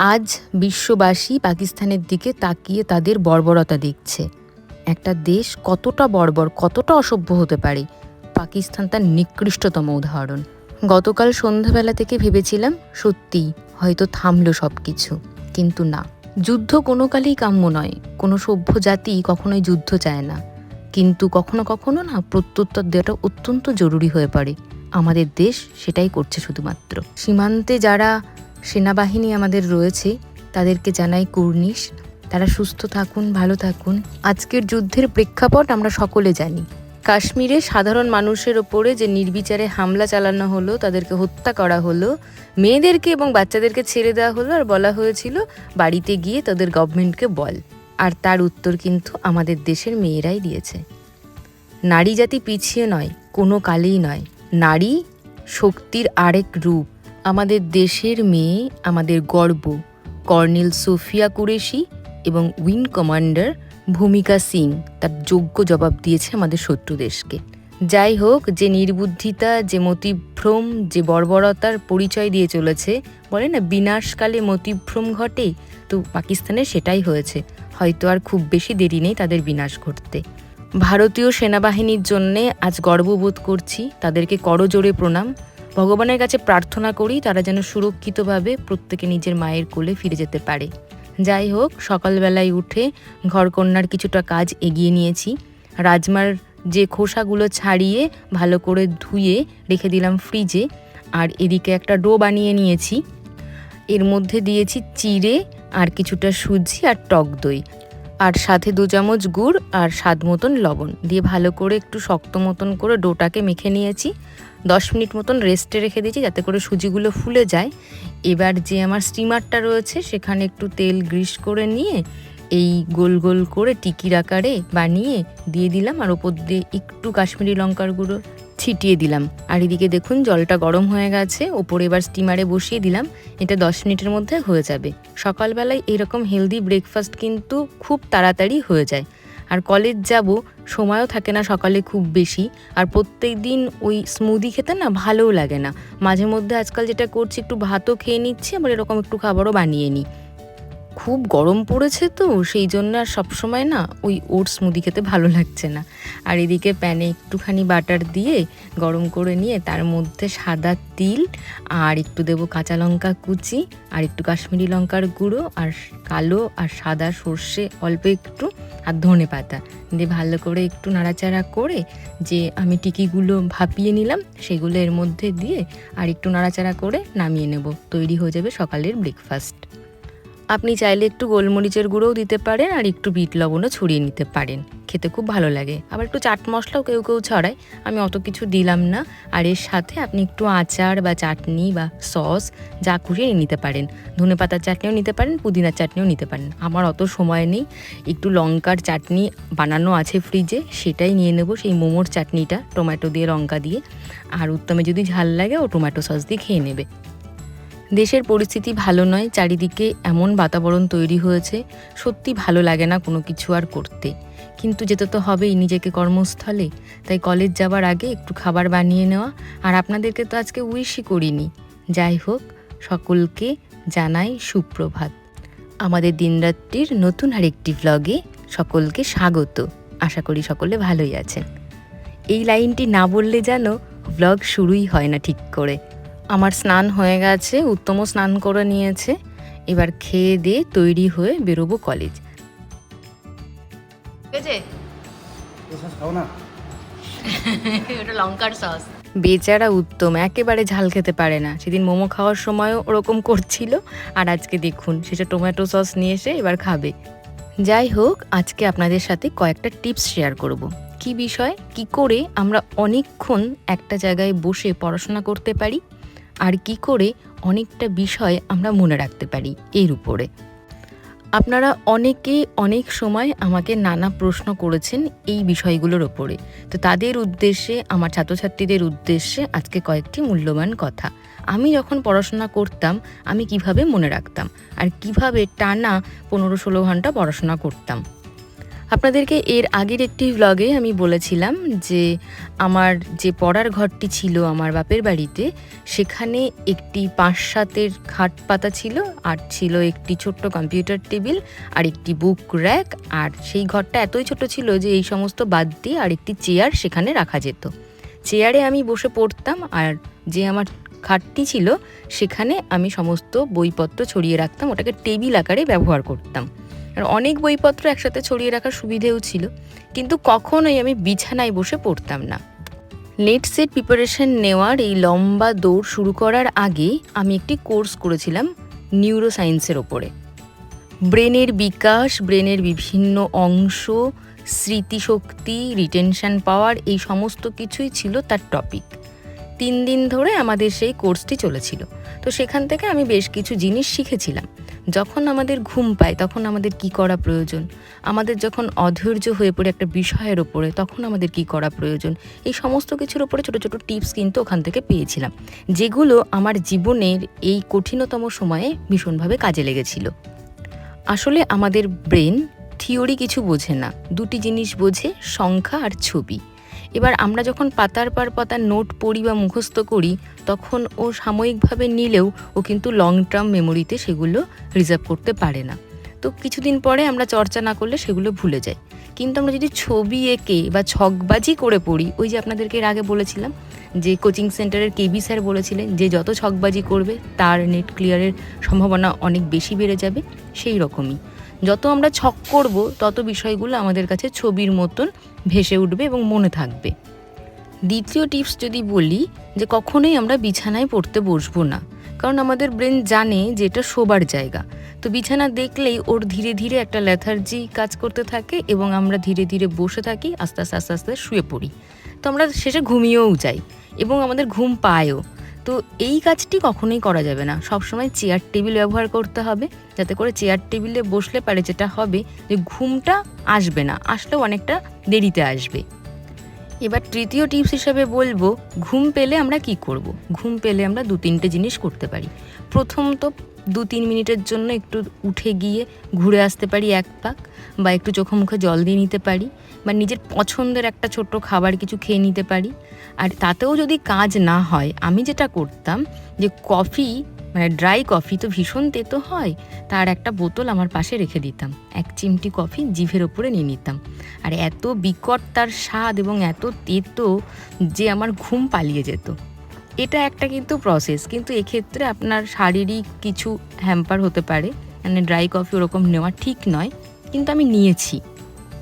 আজ বিশ্ববাসী পাকিস্তানের দিকে তাকিয়ে তাদের বর্বরতা দেখছে। একটা দেশ কতটা বর্বর, কতটা অসভ্য হতে পারে, পাকিস্তান তার নিকৃষ্টতম উদাহরণ। গতকাল সন্ধ্যাবেলা থেকে ভেবেছিলাম সত্যি হয়তো থামলো সব কিছু কিন্তু না, যুদ্ধ কোনো কালেই কাম্য নয়। কোনো সভ্য জাতি কখনোই যুদ্ধ চায় না। কিন্তু কখনো কখনো না, প্রত্যুত্তর দেওয়াটা অত্যন্ত জরুরি হয়ে পড়ে। আমাদের দেশ সেটাই করছে শুধুমাত্র। সীমান্তে যারা সেনাবাহিনী আমাদের রয়েছে, তাদেরকে জানাই কুর্নিশ। তারা সুস্থ থাকুন, ভালো থাকুন। আজকের যুদ্ধের প্রেক্ষাপট আমরা সকলে জানি। কাশ্মীরে সাধারণ মানুষের ওপরে যে নির্বিচারে হামলা চালানো হলো, তাদেরকে হত্যা করা হলো, মেয়েদেরকে এবং বাচ্চাদেরকে ছেড়ে দেওয়া হলো আর বলা হয়েছিল, বাড়িতে গিয়ে তাদের গভর্নমেন্টকে বল। আর তার উত্তর কিন্তু আমাদের দেশের মেয়েরাই দিয়েছে। নারী জাতি পিছিয়ে নয়, কোনো কালেই নয়। নারী শক্তির আরেক রূপ। আমাদের দেশের মেয়ে, আমাদের গর্ব, কর্নেল সোফিয়া কুরেশি এবং উইং কমান্ডার ভূমিকা সিং তার যোগ্য জবাব দিয়েছে আমাদের শত্রু দেশকে। যাই হোক, যে নির্বুদ্ধিতা, যে মতিভ্রম, যে বর্বরতার পরিচয় দিয়ে চলেছে, বলে না, বিনাশকালে মতিভ্রম ঘটে, তো পাকিস্তানের সেটাই হয়েছে। হয়তো আর খুব বেশি দেরি নেই তাদের বিনাশ ঘটতে। ভারতীয় সেনাবাহিনীর জন্যে আজ গর্ববোধ করছি, তাদেরকে করজোড়ে প্রণাম। ভগবানের কাছে প্রার্থনা করি তারা যেন সুরক্ষিতভাবে প্রত্যেকে নিজের মায়ের কোলে ফিরে যেতে পারে। যাই হোক, সকালবেলায় উঠে ঘরকন্যার কিছুটা কাজ এগিয়ে নিয়েছি। রাজমার যে খোসাগুলো ছাড়িয়ে ভালো করে ধুয়ে রেখে দিলাম ফ্রিজে, আর এদিকে একটা ডো বানিয়ে নিয়েছি। এর মধ্যে দিয়েছি চিড়ে, আর কিছুটা সুজি আর টক দই। আর সাথে দু চামচ গুড় আর স্বাদ মতন লবণ। দিয়ে ভালো করে একটু শক্ত মতন করে ডোটাকে মেখে নিয়েছি। দশ মিনিট মতন রেস্টে রেখে দিয়েছি যাতে করে সুজিগুলো ফুলে যায়। এবার যে আমার স্টিমারটা রয়েছে, সেখানে একটু তেল গ্রিস করে নিয়ে এই গোল গোল করে টিকির আকারে বানিয়ে দিয়ে দিলাম। আর ওপর দিয়ে একটু কাশ্মীরি লঙ্কার গুঁড়ো ছিটিয়ে দিলাম। আর এদিকে দেখুন, জলটা গরম হয়ে গেছে। ওপরে এবার স্টিমারে বসিয়ে দিলাম। এটা দশ মিনিটের মধ্যে হয়ে যাবে। সকালবেলায় এরকম হেলদি ব্রেকফাস্ট কিন্তু খুব তাড়াতাড়ি হয়ে যায়। আর কলেজ যাব, সময়ও থাকে না সকালে খুব বেশি। আর প্রত্যেক দিন ওই স্মুদি খেতে না ভালোও লাগে না। মাঝে মধ্যে আজকাল যেটা করছি, একটু ভাতও খেয়ে নিচ্ছি, আবার এরকম একটু খাবারও বানিয়ে নিই। খুব গরম পড়েছে তো, সেই জন্য আর সবসময় না ওই ওটস মুদি খেতে ভালো লাগছে না। আর এদিকে প্যানে একটুখানি বাটার দিয়ে গরম করে নিয়ে তার মধ্যে সাদা তিল আর একটু দেবো কাঁচা লঙ্কা কুচি আর একটু কাশ্মীরি লঙ্কার গুঁড়ো আর কালো আর সাদা সর্ষে অল্প একটু আর ধনে পাতা দিয়ে ভালো করে একটু নাড়াচাড়া করে যে আমি টিকিগুলো ভাপিয়ে নিলাম সেগুলো এর মধ্যে দিয়ে আর একটু নাড়াচাড়া করে নামিয়ে নেব। তৈরি হয়ে যাবে সকালের ব্রেকফাস্ট আপনি চাইলে একটু গোলমরিচের গুঁড়োও দিতে পারেন আর একটু বিট লবণও ছড়িয়ে নিতে পারেন। খেতে খুব ভালো লাগে। আবার একটু চাট মশলাও কেউ কেউ ছড়ায়। আমি অত কিছু দিলাম না। আর এর সাথে আপনি একটু আচার বা চাটনি বা সস যা খুশি নিতে পারেন। ধনে পাতার চাটনিও নিতে পারেন, পুদিনার চাটনিও নিতে পারেন। আমার অত সময় নেই। একটু লঙ্কার চাটনি বানানো আছে ফ্রিজে, সেটাই নিয়ে নেব সেই মোমোর চাটনিটা, টমেটো দিয়ে লঙ্কা দিয়ে। আর উত্তমে যদি ঝাল লাগে, ও টমেটো সস দিয়ে খেয়ে নেবে। দেশের পরিস্থিতি ভালো নয়, চারিদিকে এমন বাতাবরণ তৈরি হয়েছে, সত্যি ভালো লাগে না কোনো কিছু আর করতে। কিন্তু যেতে তো হবেই নিজেকে কর্মস্থলে। তাই কলেজ যাবার আগে একটু খাবার বানিয়ে নেওয়া, আর আপনাদেরকে তো আজকে উইশই করিনি। যাই হোক, সকলকে জানাই সুপ্রভাত। আমাদের দিনরাত্রির নতুন আরেকটি ভ্লগে সকলকে স্বাগত। আশা করি সকলে ভালোই আছেন। এই লাইনটি না বললে যেন ভ্লগ শুরুই হয় না ঠিক করে। আমার স্নান হয়ে গেছে উত্তমও স্নান করে নিয়েছে। এবার খেয়ে দিয়ে তৈরি হয়ে বেরোবো কলেজ ওটা লঙ্কার সস বেচারা উত্তম একেবারে ঝাল খেতে পারে না। সেদিন মোমো খাওয়ার সময়ও ওরকম করছিল। আর আজকে দেখুন সেটা টমেটো সস নিয়ে এসে এবার খাবে। যাই হোক আজকে আপনাদের সাথে কয়েকটা টিপস শেয়ার করব। কি বিষয়? কি করে আমরা অনেকক্ষণ একটা জায়গায় বসে পড়াশোনা করতে পারি? আর কি করে অনেকটা বিষয় আমরা মনে রাখতে পারি এর উপরে। আপনারা অনেকে অনেক সময় আমাকে নানা প্রশ্ন করেছেন এই বিষয়গুলোর ওপরে তো তাদের উদ্দেশ্যে, আমার ছাত্রছাত্রীদের উদ্দেশ্যে আজকে কয়েকটি মূল্যবান কথা। আমি যখন পড়াশোনা করতাম, আমি কীভাবে মনে রাখতাম? আর কীভাবে টানা পনেরো ষোলো ঘণ্টা পড়াশোনা করতাম? আপনাদেরকে এর আগের একটি ভ্লগে আমি বলেছিলাম যে, আমার যে পড়ার ঘরটি ছিল আমার বাপের বাড়িতে, সেখানে একটি পাঁচ সাতের খাট পাতা ছিল, আর ছিল একটি ছোট্ট কম্পিউটার টেবিল আর একটি বুক র্যাক আর সেই ঘরটা এতই ছোট ছিল যে, এই সমস্ত বাদ দিয়ে আর একটি চেয়ার সেখানে রাখা যেত। চেয়ারে আমি বসে পড়তাম, আর যে আমার খাটটি ছিল, সেখানে আমি সমস্ত বইপত্র ছড়িয়ে রাখতাম, ওটাকে টেবিল আকারে ব্যবহার করতাম। আর অনেক বইপত্র একসাথে ছড়িয়ে রাখার সুবিধেও ছিল, কিন্তু কখনোই আমি বিছানায় বসে পড়তাম না। নেট সেট প্রিপারেশন নেওয়ার এই লম্বা দৌড় শুরু করার আগে আমি একটি কোর্স করেছিলাম নিউরো সায়েন্সের ওপরে। ব্রেনের বিকাশ, ব্রেনের বিভিন্ন অংশ, স্মৃতিশক্তি রিটেনশন পাওয়ার এই সমস্ত কিছুই ছিল তার টপিক তিন দিন ধরে আমাদের সেই কোর্সটি চলেছিল। তো সেখান থেকে আমি বেশ কিছু জিনিস শিখেছিলাম। যখন আমাদের ঘুম পায়, তখন আমাদের কি করা প্রয়োজন? আমাদের যখন অধৈর্য হয়ে পড়ে একটা বিষয়ের ওপরে, তখন আমাদের কি করা প্রয়োজন? এই সমস্ত কিছুর ওপরে ছোট ছোট টিপস কিন্তু ওখান থেকে পেয়েছিলাম, যেগুলো আমার জীবনের এই কঠিনতম সময়ে ভীষণভাবে কাজে লেগেছিল। আসলে আমাদের ব্রেন থিওরি কিছু বোঝে না। দুটি জিনিস বোঝে, সংখ্যা আর ছবি। এবার আমরা যখন পাতার পর পাতা নোট পড়ি বা মুখস্থ করি, তখন ও সাময়িকভাবে নিলেও ও কিন্তু লং টার্ম মেমোরিতে সেগুলো রিজার্ভ করতে পারে না। তো কিছুদিন পরে আমরা চর্চা না করলে সেগুলো ভুলে যাই। কিন্তু আমরা যদি ছবি এঁকে বা ছকবাজি করে পড়ি, ওই যে আপনাদেরকে এর আগে বলেছিলাম যে কোচিং সেন্টারের কেবি স্যার বলেছিলেন যে যত ছকবাজি করবে, তার নেট ক্লিয়ারের সম্ভাবনা অনেক বেশি বেড়ে যাবে, সেই রকমই। যত আমরা ছক করব, তত বিষয়গুলো আমাদের কাছে ছবির মতন ভেসে উঠবে এবং মনে থাকবে। দ্বিতীয় টিপস যদি বলি, যে কখনোই আমরা বিছানায় পড়তে বসবো না, কারণ আমাদের ব্রেন জানে যে এটা শোবার জায়গা। তো বিছানা দেখলেই ওর ধীরে ধীরে একটা ল্যাথার্জি কাজ করতে থাকে এবং আমরা ধীরে ধীরে বসে থাকি, আস্তে আস্তে আস্তে আস্তে শুয়ে পড়ি। তো আমরা শেষে ঘুমিয়েও যাই এবং আমাদের ঘুম পায়ও। তো এই কাজটি কখনোই করা যাবে না। সবসময় চেয়ার টেবিল ব্যবহার করতে হবে, যাতে করে চেয়ার টেবিলে বসলে পারে যেটা হবে যে ঘুমটা আসবে না, আসলেও অনেকটা দেরিতে আসবে। এবার তৃতীয় টিপস হিসাবে বলব, ঘুম পেলে আমরা কি করব। ঘুম পেলে আমরা দু তিনটে জিনিস করতে পারি। প্রথম তো দু তিন মিনিটের জন্য একটু উঠে গিয়ে ঘুরে আসতে পারি এক পাক বা একটু চোখে মুখে জল দিয়ে নিতে পারি বা নিজের পছন্দের একটা ছোট্ট খাবার কিছু খেয়ে নিতে পারি। আর তাতেও যদি কাজ না হয়, আমি যেটা করতাম যে কফি মানে ড্রাই কফি তো ভীষণ তেতো হয়, তার একটা বোতল আমার পাশে রেখে দিতাম। এক চিমটি কফি জিভের ওপরে নিয়ে নিতাম। আর এত বিকট তার স্বাদ এবং এত তেতো যে আমার ঘুম পালিয়ে যেত। এটা একটা কিন্তু প্রসেস কিন্তু এক্ষেত্রে আপনার শারীরিক কিছু হ্যাম্পার হতে পারে মানে ড্রাই কফি ওরকম নেওয়া ঠিক নয়, কিন্তু আমি নিয়েছি।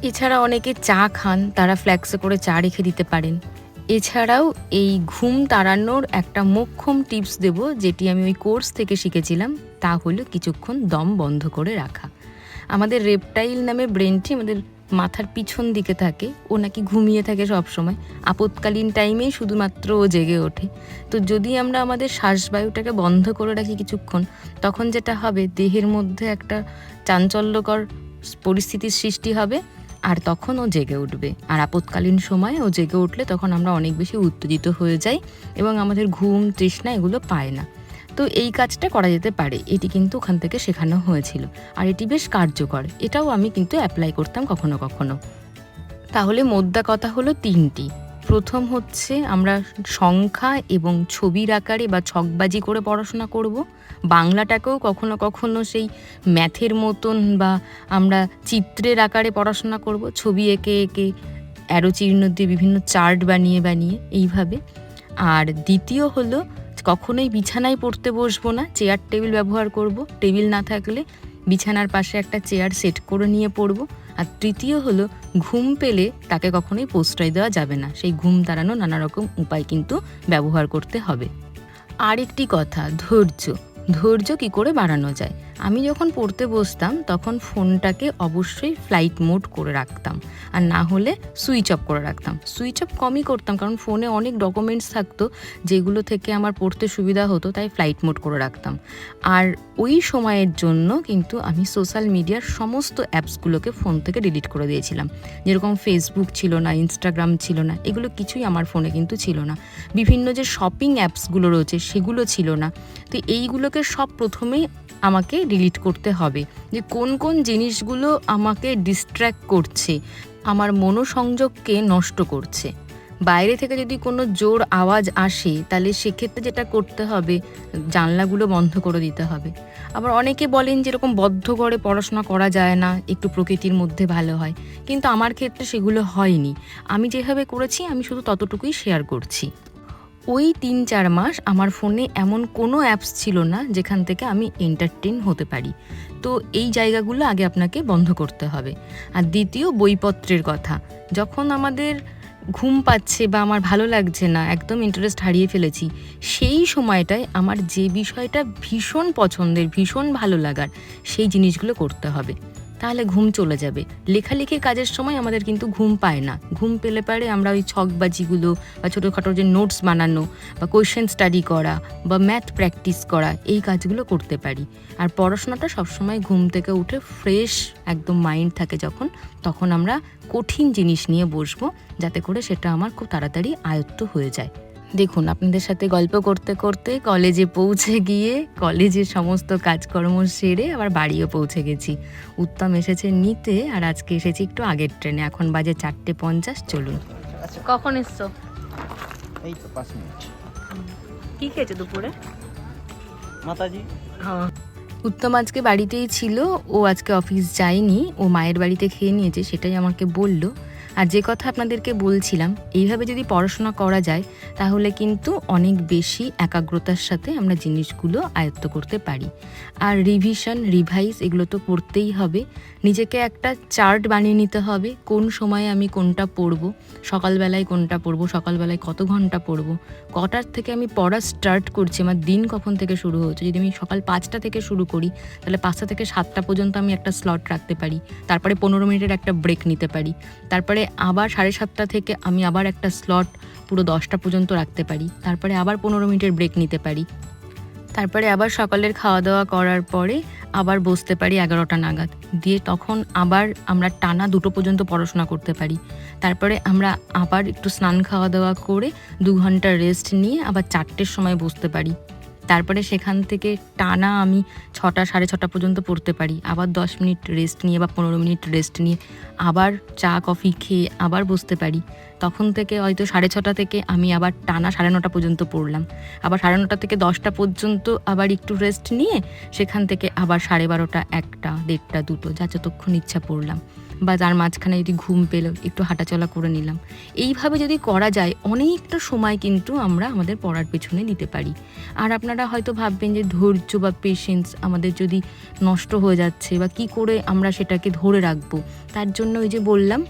এছাড়া অনেকে চা খান, তারা ফ্ল্যাক্সে করে চা রেখে দিতে পারেন। এছাড়াও এই ঘুম তাড়ানোর একটা মোক্ষম টিপস দেব, যেটি আমি ওই কোর্স থেকে শিখেছিলাম, তা হলো কিছুক্ষণ দম বন্ধ করে রাখা। আমাদের রেপটাইল নামে ব্রেনটি আমাদের মাথার পিছন দিকে থাকে, ও নাকি ঘুমিয়ে থাকে সব সময় আপৎকালীন টাইমেই শুধুমাত্র ও জেগে ওঠে। তো যদি আমরা আমাদের শ্বাসবায়ুটাকে বন্ধ করে রাখি কিছুক্ষণ, তখন যেটা হবে, দেহের মধ্যে একটা চাঞ্চল্যকর পরিস্থিতির সৃষ্টি হবে, আর তখন ও জেগে উঠবে। আর আপৎকালীন সময়ে ও জেগে উঠলে তখন আমরা অনেক বেশি উত্তেজিত হয়ে যাই এবং আমাদের ঘুম, তৃষ্ণা এগুলো পায় না। তো এই কাজটা করা যেতে পারে। এটি কিন্তু ওখান থেকে শেখানো হয়েছিল। আর এটি বেশ কার্যকর। এটাও আমি কিন্তু অ্যাপ্লাই করতাম কখনো কখনো। তাহলে মোদ্দা কথা হলো তিনটি। প্রথম হচ্ছে আমরা সংখ্যা এবং ছবির আকারে বা ছকবাজি করে পড়াশোনা করব। বাংলাটাকেও কখনো কখনো সেই ম্যাথের মতন বা আমরা চিত্রের আকারে পড়াশোনা করব। ছবি এঁকে এঁকে অ্যারো চিহ্ন দিয়ে বিভিন্ন চার্ট বানিয়ে বানিয়ে এইভাবে। আর দ্বিতীয় হলো কখনোই বিছানায় পড়তে বসবো না চেয়ার টেবিল ব্যবহার করব। টেবিল না থাকলে বিছানার পাশে একটা চেয়ার সেট করে নিয়ে পড়ব। আর তৃতীয় হলো, ঘুম পেলে তাকে কখনোই প্রশ্রয় দেওয়া যাবে না। সেই ঘুম তাড়ানো নানা রকম উপায় কিন্তু ব্যবহার করতে হবে। আরেকটি কথা, ধৈর্য। ধৈর্য কি করে বাড়ানো যায়? আমি যখন পড়তে বসতাম, তখন ফোনটাকে অবশ্যই ফ্লাইট মোড করে রাখতাম। আর না হলে সুইচ অফ করে রাখতাম। সুইচ অফ কমই করতাম, কারণ ফোনে অনেক ডকুমেন্টস থাকতো, যেগুলো থেকে আমার পড়তে সুবিধা হতো, তাই ফ্লাইট মোড করে রাখতাম। আর ওই সময়ের জন্য কিন্তু আমি সোশ্যাল মিডিয়ার সমস্ত অ্যাপসগুলোকে ফোন থেকে ডিলিট করে দিয়েছিলাম। যেরকম ফেসবুক ছিল না ইনস্টাগ্রাম ছিল না, এগুলো কিছুই আমার ফোনে কিন্তু ছিল না। বিভিন্ন যে শপিং অ্যাপসগুলো রয়েছে, সেগুলো ছিল না। তো এইগুলোকে সব প্রথমেই আমাকে ডিলিট করতে হবে যে কোন কোন জিনিসগুলো আমাকে ডিস্ট্র্যাক্ট করছে, আমার মনোসংযোগকে নষ্ট করছে। বাইরে থেকে যদি কোনো জোর আওয়াজ আসে, তাহলে সেক্ষেত্রে যেটা করতে হবে, জানলাগুলো বন্ধ করে দিতে হবে। আবার অনেকে বলেন যে এরকম বদ্ধ ঘরে পড়াশোনা করা যায় না, একটু প্রকৃতির মধ্যে ভালো হয়। কিন্তু আমার ক্ষেত্রে সেগুলো হয়নি। আমি যেভাবে করেছি, আমি শুধু ততটুকুই শেয়ার করছি। ওই তিন চার মাস আমার ফোনে এমন কোনো অ্যাপস ছিল না যেখান থেকে আমি এন্টারটেন হতে পারি। তো এই জায়গাগুলো আগে আপনাকে বন্ধ করতে হবে। আর দ্বিতীয় বইপত্রের কথা, যখন আমাদের ঘুম পাচ্ছে বা আমার ভালো লাগছে না, একদম ইন্টারেস্ট হারিয়ে ফেলেছি, সেই সময়টায় আমার যে বিষয়টা ভীষণ পছন্দের, ভীষণ ভালো লাগার, সেই জিনিসগুলো করতে হবে। তাহলে ঘুম চলে যাবে। লেখালেখির কাজের সময় আমাদের কিন্তু ঘুম পায় না। ঘুম পেলে পারে আমরা ওই ছকবাজিগুলো বা ছোটোখাটো যে নোটস বানানো বা কোয়েশ্চেন স্টাডি করা বা ম্যাথ প্র্যাকটিস করা, এই কাজগুলো করতে পারি। আর পড়াশোনাটা সবসময় ঘুম থেকে উঠে ফ্রেশ একদম মাইন্ড থাকে যখন, তখন আমরা কঠিন জিনিস নিয়ে বসবো, যাতে করে সেটা আমার খুব তাড়াতাড়ি আয়ত্ত হয়ে যায়। দেখুন আপনাদের সাথে গল্প করতে করতে কলেজে পৌঁছে গিয়ে কলেজের সমস্ত কাজকর্ম সেরে আবার বাড়িও পৌঁছে গেছি। উত্তম এসেছে নিতে আর আজকে এসেছি একটু আগের ট্রেনে। এখন বাজে চারটে পঞ্চাশ চলুন। আচ্ছা কখন এসছো? এই তো পাঁচ মিনিট। কি খেয়েছো দুপুরে? মাতাজি। উত্তম আজকে বাড়িতেই ছিল ও আজকে অফিস যায়নি ও মায়ের বাড়িতে খেয়ে নিয়েছে সেটাই আমাকে বলল। আর যে কথা আপনাদেরকে বলছিলাম, এইভাবে যদি পড়াশোনা করা যায়, তাহলে কিন্তু অনেক বেশি একাগ্রতার সাথে আমরা জিনিসগুলো আয়ত্ত করতে পারি। আর রিভিশন রিভাইজ এগুলো তো করতেই হবে। নিজেকে একটা চার্ট বানিয়ে নিতে হবে, কোন সময়ে আমি কোনটা পড়ব, সকালবেলায় কোনটা পড়ব, সকালবেলায় কত ঘণ্টা পড়ব, কটার থেকে আমি পড়া স্টার্ট করছি, আমার দিন কখন থেকে শুরু হচ্ছে, যদি আমি সকাল পাঁচটা থেকে শুরু করি, তাহলে পাঁচটা থেকে সাতটা পর্যন্ত আমি একটা স্লট রাখতে পারি, তারপরে পনেরো মিনিটের একটা ব্রেক নিতে পারি, তারপরে আবার সাড়ে সাতটা থেকে আমি আবার একটা স্লট পুরো দশটা পর্যন্ত রাখতে পারি। তারপরে আবার পনেরো মিনিটের ব্রেক নিতে পারি। তারপরে আবার সকালের খাওয়া দাওয়া করার পরে আবার বসতে পারি এগারোটা নাগাদ। দিয়ে তখন আবার আমরা টানা দুটো পর্যন্ত পড়াশোনা করতে পারি। তারপরে আমরা আবার একটু স্নান খাওয়া দাওয়া করে দু ঘণ্টা রেস্ট নিয়ে আবার চারটের সময় বসতে পারি। তারপরে সেখান থেকে টানা আমি ছটা, সাড়ে ছটা পর্যন্ত পড়তে পারি। আবার দশ মিনিট রেস্ট নিয়ে বা পনেরো মিনিট রেস্ট নিয়ে আবার চা কফি খেয়ে আবার বসতে পারি। তখন থেকে হয়তো সাড়ে ছটা থেকে আমি আবার টানা সাড়ে নটা পর্যন্ত পড়লাম। আবার সাড়ে নটা থেকে দশটা পর্যন্ত আবার একটু রেস্ট নিয়ে সেখান থেকে আবার সাড়ে বারোটা, একটা, দেড়টা, দুটো, যা যতক্ষণ ইচ্ছা পড়লাম। বা তার মাঝখানে যদি ঘুম পেল, একটু হাঁটাচলা করে নিলাম। এইভাবে যদি করা যায়, অনেকটা সময় কিন্তু আমরা আমাদের পড়ার পেছনে দিতে পারি। আর আপনারা হয়তো ভাববেন যে ধৈর্য বা পেশেন্স আমাদের যদি নষ্ট হয়ে যাচ্ছে বা কি করে আমরা সেটাকে ধরে রাখব? তার জন্য ওই যে বললাম,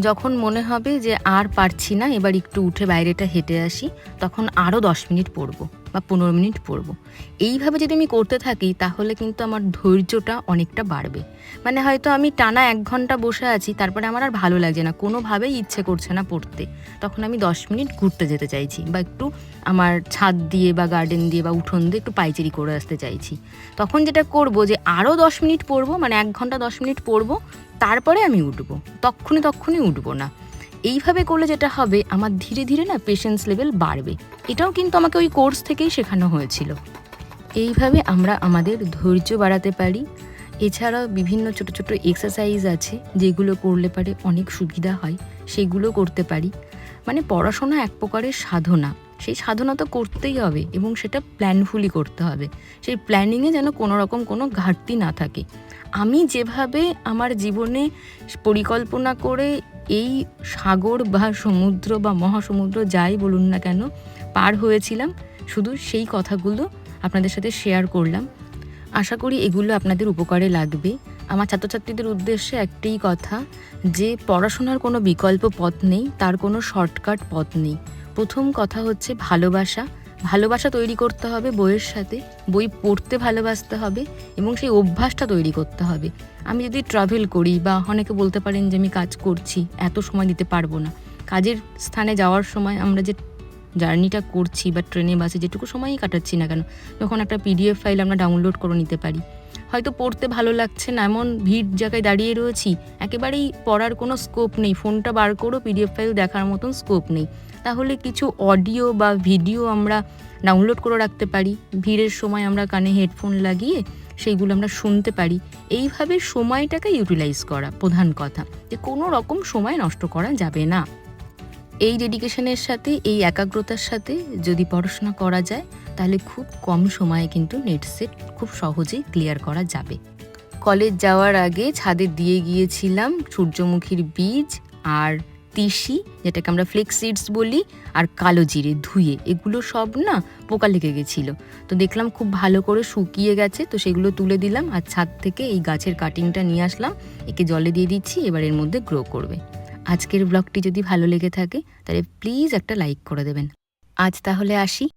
যখন মনে হবে যে আর পারছি না, এবার একটু উঠে বাইরেটা হেঁটে আসি, তখন আরও দশ মিনিট পড়ব। বা পনেরো মিনিট পড়ব। এইভাবে যদি আমি করতে থাকি, তাহলে কিন্তু আমার ধৈর্যটা অনেকটা বাড়বে। মানে হয়তো আমি টানা এক ঘণ্টা বসে আছি, তারপরে আমার আর ভালো লাগছে না। কোনোভাবেই ইচ্ছে করছে না পড়তে। তখন আমি দশ মিনিট ঘুরতে যেতে চাইছি বা একটু আমার ছাদ দিয়ে বা গার্ডেন দিয়ে বা উঠোন দিয়ে একটু পাইচারি করে আসতে চাইছি। তখন যেটা করব যে আরও দশ মিনিট পড়ব মানে এক ঘণ্টা দশ মিনিট পড়ব, তারপরে আমি উঠবো। তক্ষুনি তক্ষুনি উঠবো না। এইভাবে করলে যেটা হবে, আমার ধীরে ধীরে না পেশেন্স লেভেল বাড়বে। এটাও কিন্তু আমাকে ওই কোর্স থেকেই শেখানো হয়েছিল। এইভাবে আমরা আমাদের ধৈর্য বাড়াতে পারি। এছাড়াও বিভিন্ন ছোট ছোট এক্সারসাইজ আছে, যেগুলো করলে পারে অনেক সুবিধা হয়, সেগুলো করতে পারি। মানে পড়াশোনা এক প্রকারের সাধনা। সেই সাধনা তো করতেই হবে এবং সেটা প্ল্যানফুলি করতে হবে। সেই প্ল্যানিংয়ে যেন কোনো রকম কোনো ঘাটতি না থাকে। আমি যেভাবে আমার জীবনে পরিকল্পনা করে এই সাগর বা সমুদ্র বা মহাসমুদ্র যাই বলুন না কেন পার হয়েছিলাম, শুধু সেই কথাগুলো আপনাদের সাথে শেয়ার করলাম। আশা করি এগুলো আপনাদের উপকারে লাগবে। আমার ছাত্রছাত্রীদের উদ্দেশ্যে একটাই কথা, যে পড়াশোনার কোনো বিকল্প পথ নেই, তার কোনো শর্টকাট পথ নেই। প্রথম কথা হচ্ছে ভালোবাসা ভালোবাসা তৈরি করতে হবে বইয়ের সাথে, বই পড়তে ভালোবাসতে হবে এবং সেই অভ্যাসটা তৈরি করতে হবে। আমি যদি ট্রাভেল করি বা অনেকে বলতে পারেন যে আমি কাজ করছি, এত সময় দিতে পারব না। কাজের স্থানে যাওয়ার সময় আমরা যে জার্নিটা করছি বা ট্রেনে, বাসে যেটুকু সময়ই কাটাচ্ছি না কেন তখন একটা পিডিএফ ফাইল আমরা ডাউনলোড করে নিতে পারি হয়তো পড়তে ভালো লাগছে না, এমন ভিড় জায়গায় দাঁড়িয়ে রয়েছি, একেবারেই পড়ার কোনো স্কোপ নেই ফোনটা বার করেও পিডিএফ ফাইল দেখার মতন স্কোপ নেই। তাহলে কিছু অডিও বা ভিডিও আমরা ডাউনলোড করে রাখতে পারি, ভিড়ের সময় আমরা কানে হেডফোন লাগিয়ে সেইগুলো আমরা শুনতে পারি। এইভাবে সময়টাকে ইউটিলাইজ করা প্রধান কথা, যে কোনো রকম সময় নষ্ট করা যাবে না। এই ডেডিকেশনের সাথে, এই একাগ্রতার সাথে যদি পড়াশোনা করা যায় তাহলে খুব কম সময়ে কিন্তু নেট সেট খুব সহজেই ক্লিয়ার করা যাবে। কলেজ যাওয়ার আগে ছাদে দিয়ে গিয়েছিলাম সূর্যমুখীর বীজ আর তিসি, যেটাকে আমরা ফ্লেক্স সিডস বলি, আর কালো জিরে, ধুয়ে। এগুলো সব না পোকা লেগে গেছিল। তো দেখলাম খুব ভালো করে শুকিয়ে গেছে, তো সেগুলো তুলে দিলাম আর ছাদ থেকে এই গাছের কাটিংটা নিয়ে আসলাম। একে জলে দিয়ে দিচ্ছি, এবার এর মধ্যে গ্রো করবে। আজকের ব্লগটি যদি ভালো লেগে থাকে, তাহলে প্লিজ একটা লাইক করে দেবেন। আজ তাহলে আসি।